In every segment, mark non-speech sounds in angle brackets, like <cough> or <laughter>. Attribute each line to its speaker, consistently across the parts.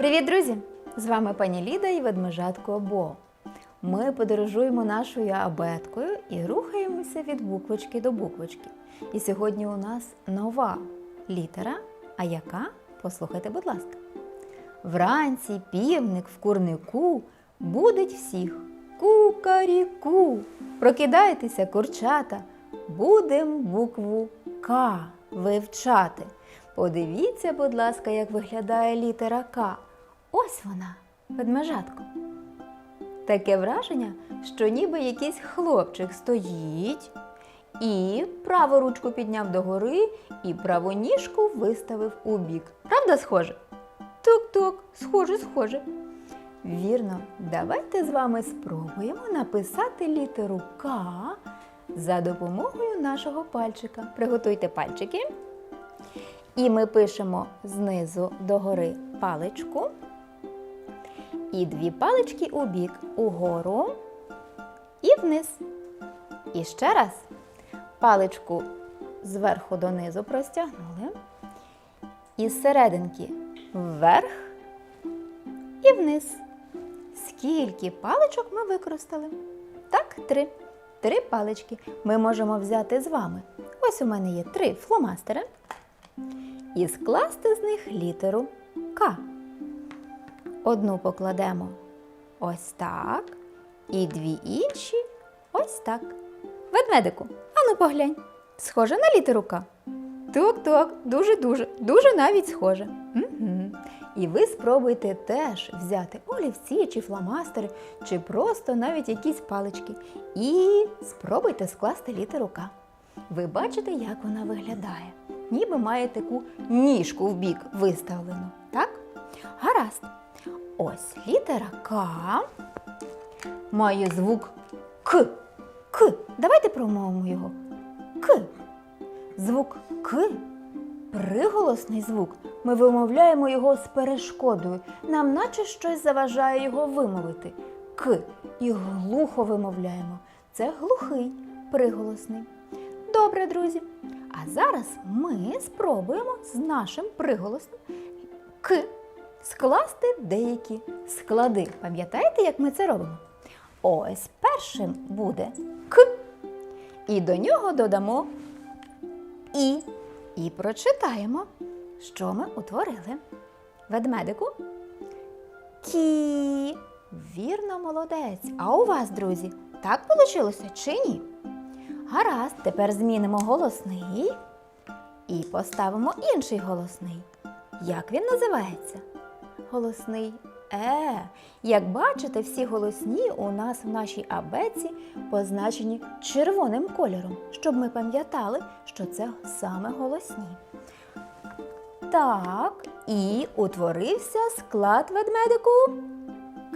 Speaker 1: Привіт, друзі! З вами пані Ліда і ведмежатко Бо. Ми подорожуємо нашою абеткою і рухаємося від буквочки до буквочки. І сьогодні у нас нова літера. А яка? Послухайте, будь ласка. Вранці півник в курнику будить всіх. Кукаріку. Прокидайтеся, курчата. Будем букву К вивчати. Подивіться, будь ласка, як виглядає літера К. Ось вона, ведмежатко. Таке враження, що ніби якийсь хлопчик стоїть і праву ручку підняв догори і праву ніжку виставив у бік. Правда, схоже? Тук-тук, схоже, схоже. Вірно, давайте з вами спробуємо написати літеру К за допомогою нашого пальчика. Приготуйте пальчики. І ми пишемо знизу догори паличку. І дві палички у бік угору і вниз. І ще раз паличку зверху донизу простягнули. І з серединки вверх і вниз. Скільки паличок ми використали? Так, три. Три палички ми можемо взяти з вами. Ось у мене є три фломастери. І скласти з них літеру К. Одну покладемо ось так. І дві інші ось так. Ведмедику, ану поглянь. Схоже на літеру К. Тук-тук, дуже-дуже, дуже навіть схоже. Угу. І ви спробуйте теж взяти олівці чи фломастери, чи просто навіть якісь палички. І спробуйте скласти літеру К. Ви бачите, як вона виглядає. Ніби має таку ніжку в бік виставлену. Так? Гаразд. Ось літера К має звук К. К. Давайте промовимо його. К. Звук К приголосний звук. Ми вимовляємо його з перешкодою. Нам наче щось заважає його вимовити. К. І глухо вимовляємо. Це глухий приголосний. Добре, друзі. А зараз ми спробуємо з нашим приголосним К скласти деякі склади. Пам'ятаєте, як ми це робимо? Ось першим буде К. І до нього додамо І. І прочитаємо, що ми утворили. Ведмедику. Кі. Вірно, молодець. А у вас, друзі, так вийшло чи ні? Гаразд, тепер змінимо голосний і поставимо інший голосний. Як він називається? Голосний Е. Як бачите, всі голосні у нас в нашій абеці позначені червоним кольором, щоб ми пам'ятали, що це саме голосні. Так, і утворився склад ведмедику.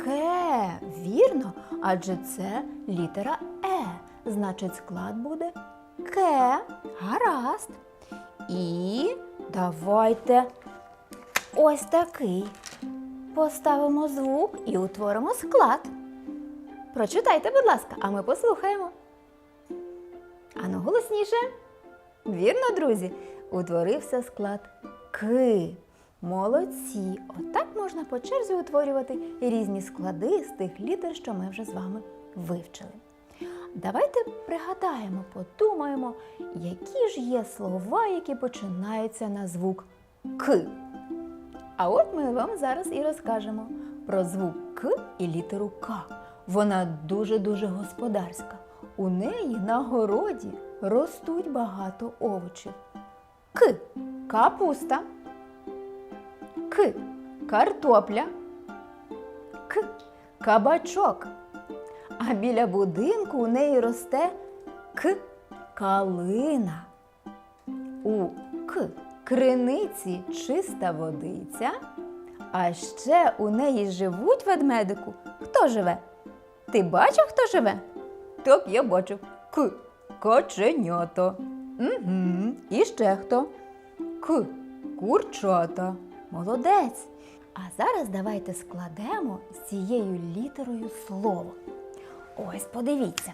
Speaker 1: Ке, вірно, адже це літера Е. Значить, склад буде ке. Гаразд. І давайте ось такий. Поставимо звук і утворимо склад. Прочитайте, будь ласка, а ми послухаємо. Ану, голосніше. Вірно, друзі, утворився склад К. Молодці. Отак можна по черзі утворювати різні склади з тих літер, що ми вже з вами вивчили. Давайте пригадаємо, подумаємо, які ж є слова, які починаються на звук К. А от ми вам зараз і розкажемо про звук К і літеру К. Вона дуже-дуже господарська. У неї на городі ростуть багато овочів. К капуста. К картопля. К кабачок. А біля будинку у неї росте К калина. У К криниці чиста водиця, а ще у неї живуть ведмедику. Хто живе? Ти бачив, хто живе? Так, я бачив. К. Каченята. Угу. І ще хто? К. Курчата. Молодець. А зараз давайте складемо з цією літерою слово. Ось подивіться.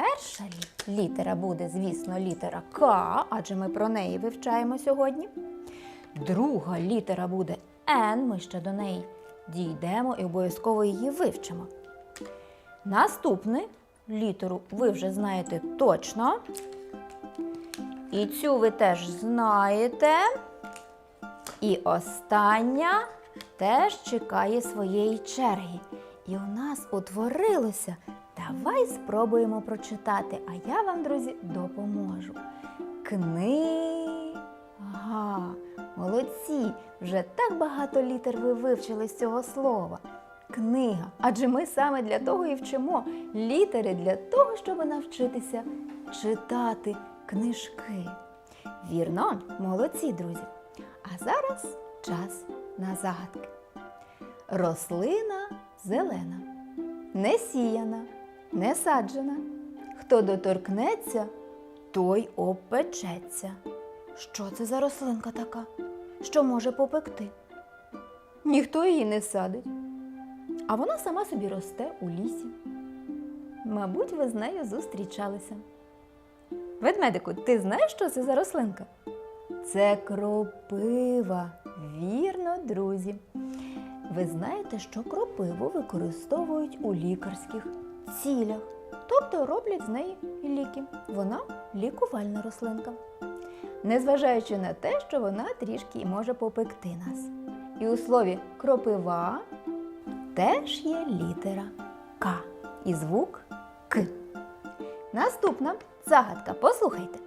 Speaker 1: Перша літера буде, звісно, літера К, адже ми про неї вивчаємо сьогодні. Друга літера буде Н. Ми ще до неї дійдемо і обов'язково її вивчимо. Наступну літеру ви вже знаєте точно. І цю ви теж знаєте. І остання теж чекає своєї черги. І у нас утворилося. Давай спробуємо прочитати, а я вам, друзі, допоможу. Книга. Молодці! Вже так багато літер ви вивчили з цього слова. Книга. Адже ми саме для того і вчимо літери для того, щоб навчитися читати книжки. Вірно, молодці, друзі. А зараз час на загадки. Рослина зелена, не сіяна, не саджена. Хто доторкнеться, той обпечеться. Що це за рослинка така? Що може попекти? Ніхто її не садить, а вона сама собі росте у лісі. Мабуть, ви з нею зустрічалися. Ведмедику, ти знаєш, що це за рослинка? Це кропива. Вірно, друзі. Ви знаєте, що кропиву використовують у лікарських цілях, тобто роблять з неї ліки. Вона лікувальна рослинка. Незважаючи на те, що вона трішки може попекти нас. І у слові кропива теж є літера К і звук К. Наступна загадка. Послухайте.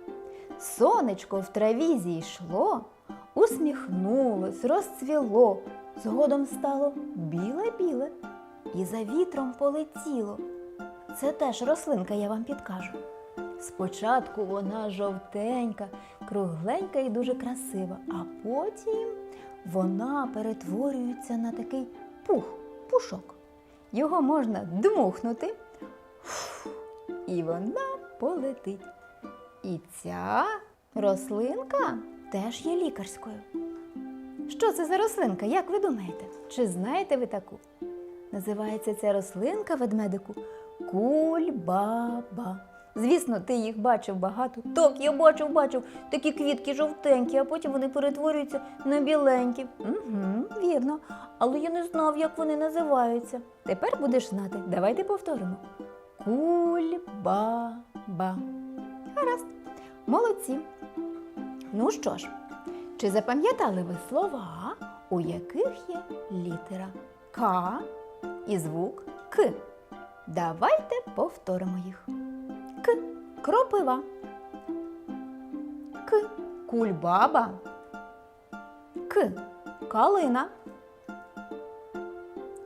Speaker 1: Сонечко в траві зійшло, усміхнулось, розцвіло, згодом стало біле-біле і за вітром полетіло. Це теж рослинка, я вам підкажу. Спочатку вона жовтенька, кругленька і дуже красива, а потім вона перетворюється на такий пух, пушок. Його можна дмухнути, і вона полетить. І ця рослинка теж є лікарською. Що це за рослинка, як ви думаєте? Чи знаєте ви таку? Називається ця рослинка ведмедику кульбаба. Звісно, ти їх бачив багато. Так, я бачив, бачив такі квітки жовтенькі, а потім вони перетворюються на біленькі. Угу, вірно. Але я не знав, як вони називаються. Тепер будеш знати. Давайте повторимо. Кульбаба. Гаразд. Молодці. Ну що ж, чи запам'ятали ви слова, у яких є літера К і звук К? Давайте повторимо їх. К. Кропива. К. Кульбаба. К. Калина.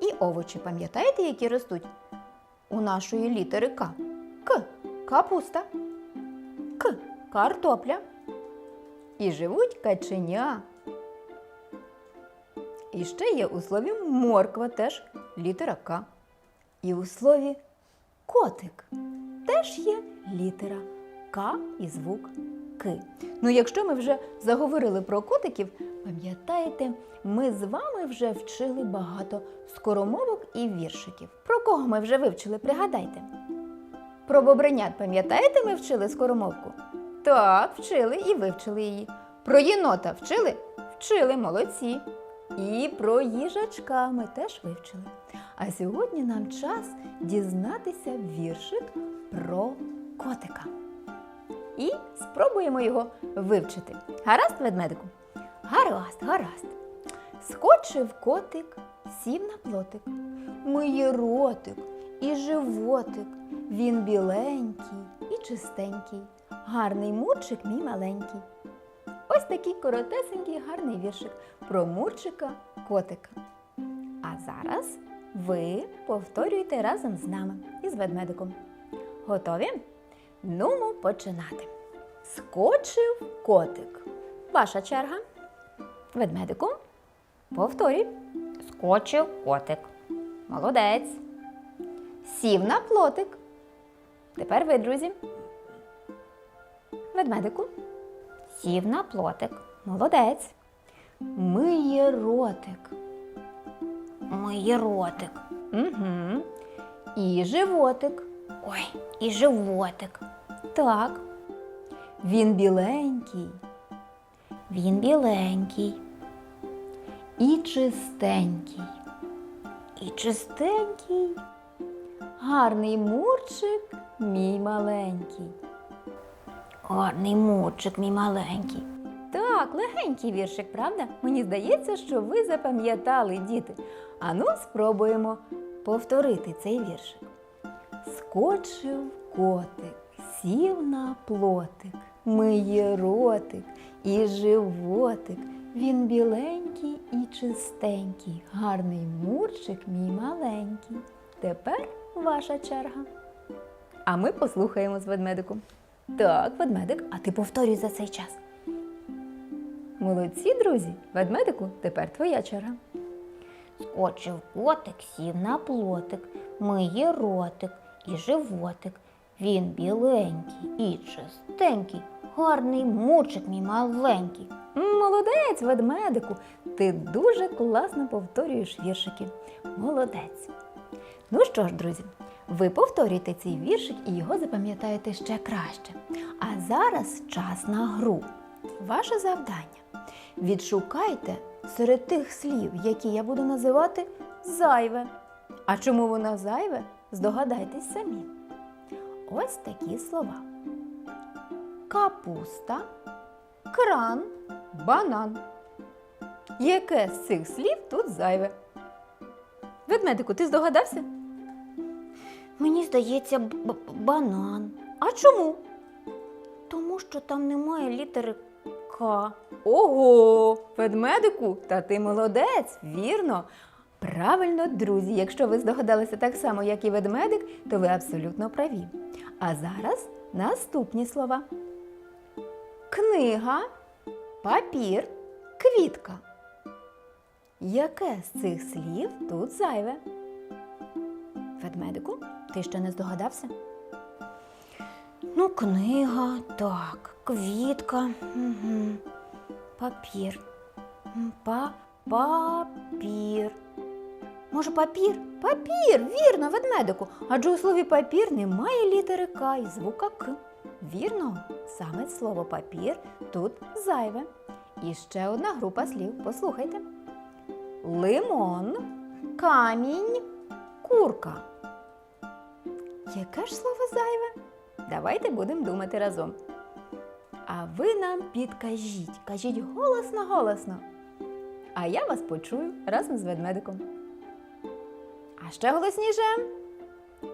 Speaker 1: І овочі, пам'ятаєте, які ростуть у нашої літери К? К. Капуста. К. Картопля. І живуть каченя. І ще є у слові морква теж літера К. І у слові котик теж є літера К і звук К. Ну, якщо ми вже заговорили про котиків, пам'ятаєте, ми з вами вже вчили багато скоромовок і віршиків. Про кого ми вже вивчили, пригадайте. Про бобринят, пам'ятаєте, ми вчили скоромовку? Так, вчили і вивчили її. Про єнота вчили? Вчили, молодці. І про їжачка ми теж вивчили. А сьогодні нам час дізнатися віршик про котика. І спробуємо його вивчити. Гаразд, ведмедику? Гаразд, гаразд. Скочив котик, сів на плотик. Миє ротик і животик. Він біленький і чистенький. Гарний мурчик мій маленький. Ось такий коротесенький гарний віршик про мурчика котика. А зараз ви повторюєте разом з нами і з ведмедиком. Готові? Нумо починати. Скочив котик. Ваша черга. Ведмедику. Повторюй. Скочив котик. Молодець. Сів на плотик. Тепер ви, друзі. Ведмедику. Сів на плотик. Молодець. Миє ротик. Миє ротик. Угу. І животик. Ой, і животик. Так. Він біленький. Він біленький. і чистенький. І чистенький. Гарний мурчик, мій маленький. Гарний мурчик, мій маленький. Так, легенький віршик, правда? Мені здається, що ви запам'ятали, діти. Ану, спробуємо повторити цей віршик. Скочив котик, сів на плотик, миє ротик і животик. Він біленький і чистенький, гарний мурчик мій маленький. Тепер ваша черга. А ми послухаємо з ведмедиком. Так, ведмедик, а ти повторюй за цей час. Молодці, друзі! Ведмедику, тепер твоя черга.
Speaker 2: Скочив котик, сів на плотик, миє ротик і животик. Він біленький і чистенький, гарний мурчик мій маленький.
Speaker 1: Молодець, ведмедику! Ти дуже класно повторюєш віршики. Молодець. Ну що ж, друзі, ви повторюйте цей віршик і його запам'ятаєте ще краще. А зараз час на гру. Ваше завдання. Відшукайте серед тих слів, які я буду називати зайве. А чому воно зайве? Здогадайтесь самі. Ось такі слова: капуста, кран, банан. Яке з цих слів тут зайве? Ведмедику, ти здогадався?
Speaker 2: Мені здається, б- б- банан.
Speaker 1: А чому?
Speaker 2: Тому що там немає літери К.
Speaker 1: Ого, ведмедику, та ти молодець, вірно. Правильно, друзі, якщо ви здогадалися так само, як і ведмедик, то ви абсолютно праві. А зараз наступні слова: книга, папір, квітка. Яке з цих слів тут зайве? Ведмедику, ти ще не здогадався?
Speaker 2: Ну, книга, так, квітка, угу. папір. Па, папір.
Speaker 1: Може, папір? Папір, вірно, ведмедику. Адже у слові папір немає літери К і звука К. Вірно, саме слово папір тут зайве. І ще одна група слів. Послухайте: лимон, камінь, курка. Яке ж слово зайве? Давайте будемо думати разом. А ви нам підкажіть, кажіть голосно, голосно. А я вас почую разом з ведмедиком. А ще голосніше.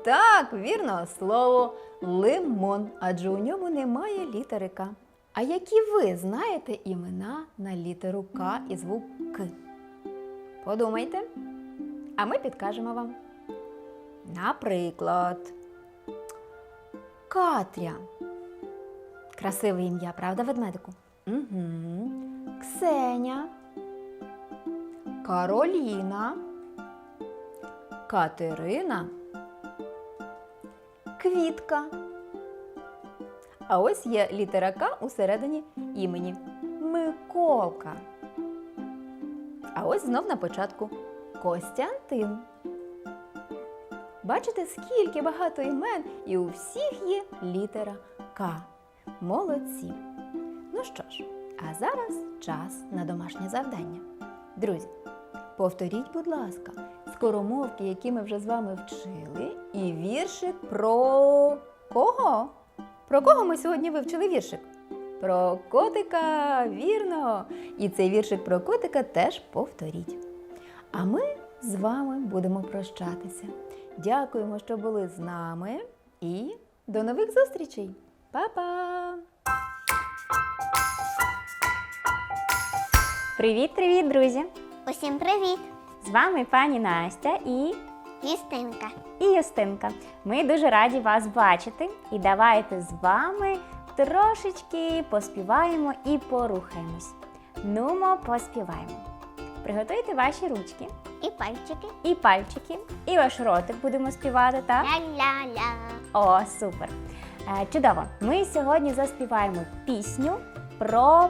Speaker 1: Так, вірно, слово лимон, адже у ньому немає літери К. А які ви знаєте імена на літеру К і звук К? Подумайте, а ми підкажемо вам. Наприклад, Катря. Красиве ім'я, правда, ведмедику? Угу. Ксеня. Кароліна. Катерина. Квітка. А ось є літера К усередині імені Миколка. А ось знов на початку Костянтин. Бачите, скільки багато імен, і у всіх є літера К. Молодці. Ну що ж, а зараз час на домашнє завдання. Друзі, повторіть, будь ласка, скоромовки, які ми вже з вами вчили, і віршик про кого? Про кого ми сьогодні вивчили віршик? Про котика, вірно! І цей віршик про котика теж повторіть. А ми з вами будемо прощатися. Дякуємо, що були з нами, і до нових зустрічей! Па-па!
Speaker 3: Привіт-привіт, друзі!
Speaker 2: Усім привіт!
Speaker 3: З вами пані Настя і,
Speaker 2: Юстинка.
Speaker 3: і Юстинка. Ми дуже раді вас бачити і давайте з вами трошечки поспіваємо і порухаємось. Нумо, поспіваємо. Приготуйте ваші ручки
Speaker 2: І пальчики.
Speaker 3: і пальчики, і ваш ротик будемо співати, так?
Speaker 2: Ля-ля-ля.
Speaker 3: О, супер! Е, Чудово! Ми сьогодні заспіваємо пісню про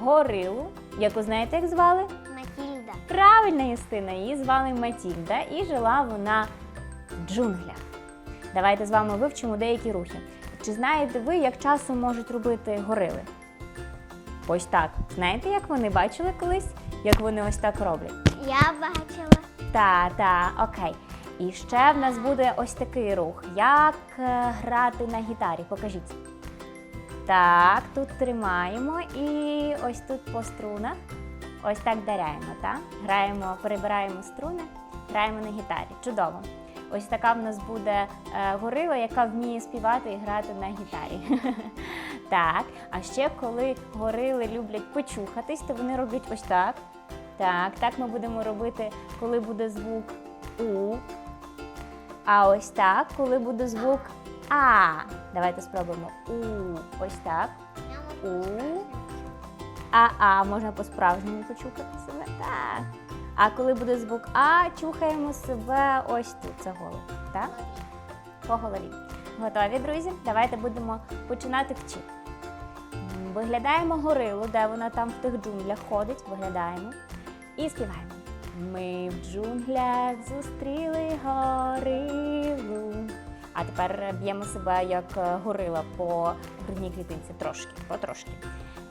Speaker 3: горилу, яку знаєте, як звали?
Speaker 2: Матільда.
Speaker 3: Правильно, Юстина, її звали Матільда і жила вона в джунглях. Давайте з вами вивчимо деякі рухи. Чи знаєте ви, як часом можуть робити горили? Ось так. Знаєте, як вони бачили колись, як вони ось так роблять?
Speaker 2: Я бачила.
Speaker 3: Та, та, окей. І ще в нас буде ось такий рух. Як е, грати на гітарі? Покажіть. Так, тут тримаємо і ось тут по струнах. Ось так даряємо, так? Граємо, перебираємо струни, граємо на гітарі. Чудово. Ось така в нас буде е, горила, яка вміє співати і грати на гітарі. <laughs> так, а ще коли горили люблять почухатись, то вони роблять ось так. Так, так ми будемо робити, коли буде звук У. А ось так, коли буде звук А. Давайте спробуємо У. Ось так. У. А, а, можна по-справжньому почухати себе. Так. А коли буде звук А, чухаємо себе ось тут за голову. Так? По голові. Готові, друзі? Давайте будемо починати вчити. Виглядаємо горилу, де вона там в тих джунглях ходить. Виглядаємо. І співаємо. Ми в джунглях зустріли горилу. А тепер б'ємо себе як е, горила по грудній клітинці трошки, потрошки.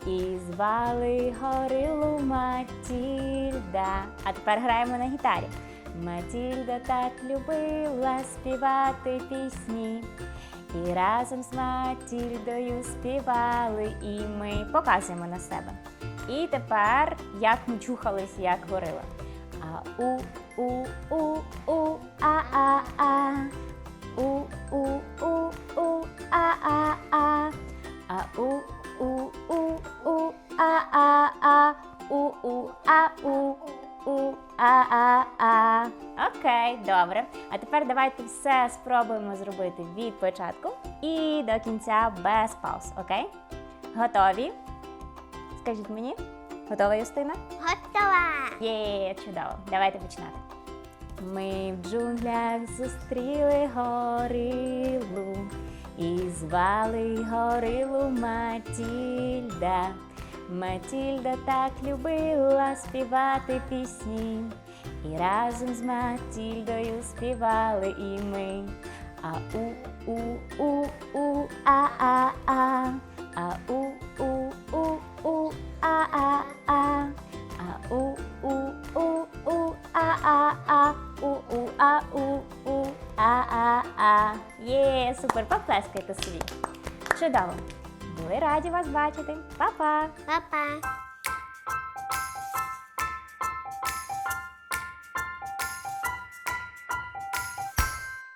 Speaker 3: І звали горилу Матільда. А тепер граємо на гітарі. Матільда так любила співати пісні. І разом з Матільдою співали, і ми показуємо на себе. І тепер як ми чухались, як горила. У а а а у у у у у а Окей, добре. А тепер давайте все спробуємо зробити від початку і до кінця без пауз, окей? Готові? Скажіть мені, готова Юстина?
Speaker 2: Готова.
Speaker 3: Є, чудово. Давайте починати. Ми в джунглях зустріли горилу і звали горилу Матільда. Матільда так любила співати пісні, і разом з Матільдою співали і ми. А у у у у а а а а у у у у а а супер, поплескайте собі. Чудово. Були раді вас бачити. Па-па!
Speaker 2: Папа.